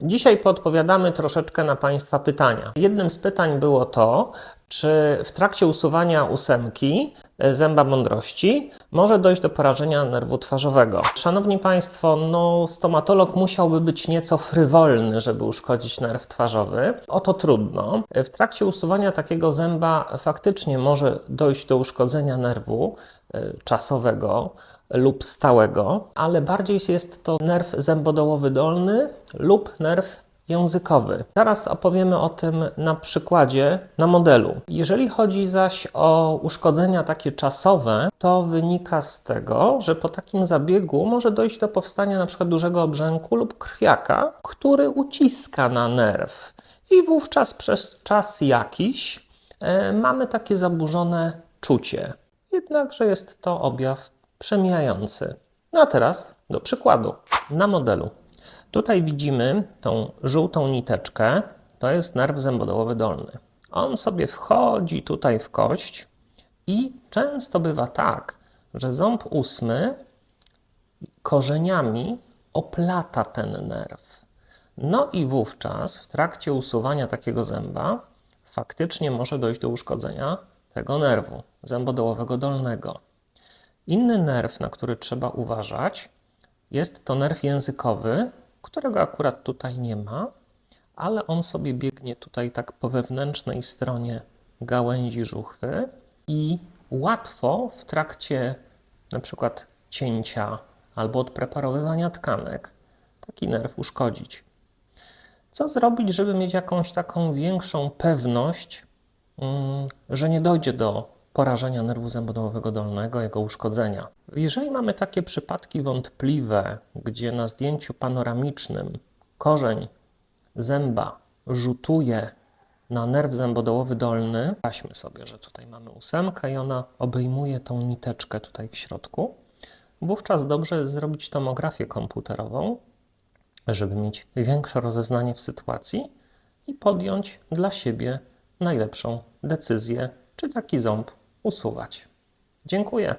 Dzisiaj podpowiadamy troszeczkę na Państwa pytania. Jednym z pytań było to, czy w trakcie usuwania ósemki e, zęba mądrości może dojść do porażenia nerwu twarzowego. Szanowni Państwo, no, stomatolog musiałby być nieco frywolny, żeby uszkodzić nerw twarzowy. Oto trudno. W trakcie usuwania takiego zęba faktycznie może dojść do uszkodzenia nerwu e, czasowego lub stałego, ale bardziej jest to nerw zębodołowy dolny lub nerw językowy. Zaraz opowiemy o tym na przykładzie, na modelu. Jeżeli chodzi zaś o uszkodzenia takie czasowe, to wynika z tego, że po takim zabiegu może dojść do powstania przykład dużego obrzęku lub krwiaka, który uciska na nerw. I wówczas przez czas jakiś e, mamy takie zaburzone czucie. Jednakże jest to objaw przemijający. No a teraz do przykładu. Na modelu. Tutaj widzimy tą żółtą niteczkę. To jest nerw zębodołowy dolny. On sobie wchodzi tutaj w kość i często bywa tak, że ząb ósmy korzeniami oplata ten nerw. No i wówczas w trakcie usuwania takiego zęba faktycznie może dojść do uszkodzenia tego nerwu zębodołowego dolnego. Inny nerw, na który trzeba uważać, jest to nerw językowy, którego akurat tutaj nie ma, ale on sobie biegnie tutaj tak po wewnętrznej stronie gałęzi żuchwy i łatwo w trakcie na przykład cięcia albo odpreparowywania tkanek taki nerw uszkodzić. Co zrobić, żeby mieć jakąś taką większą pewność, mm, że nie dojdzie do porażenia nerwu zębodołowego dolnego, jego uszkodzenia. Jeżeli mamy takie przypadki wątpliwe, gdzie na zdjęciu panoramicznym korzeń zęba rzutuje na nerw zębodołowy dolny, weźmy sobie, że tutaj mamy ósemkę i ona obejmuje tą niteczkę tutaj w środku, wówczas dobrze jest zrobić tomografię komputerową, żeby mieć większe rozeznanie w sytuacji i podjąć dla siebie najlepszą decyzję, czy taki ząb usuwać. Dziękuję.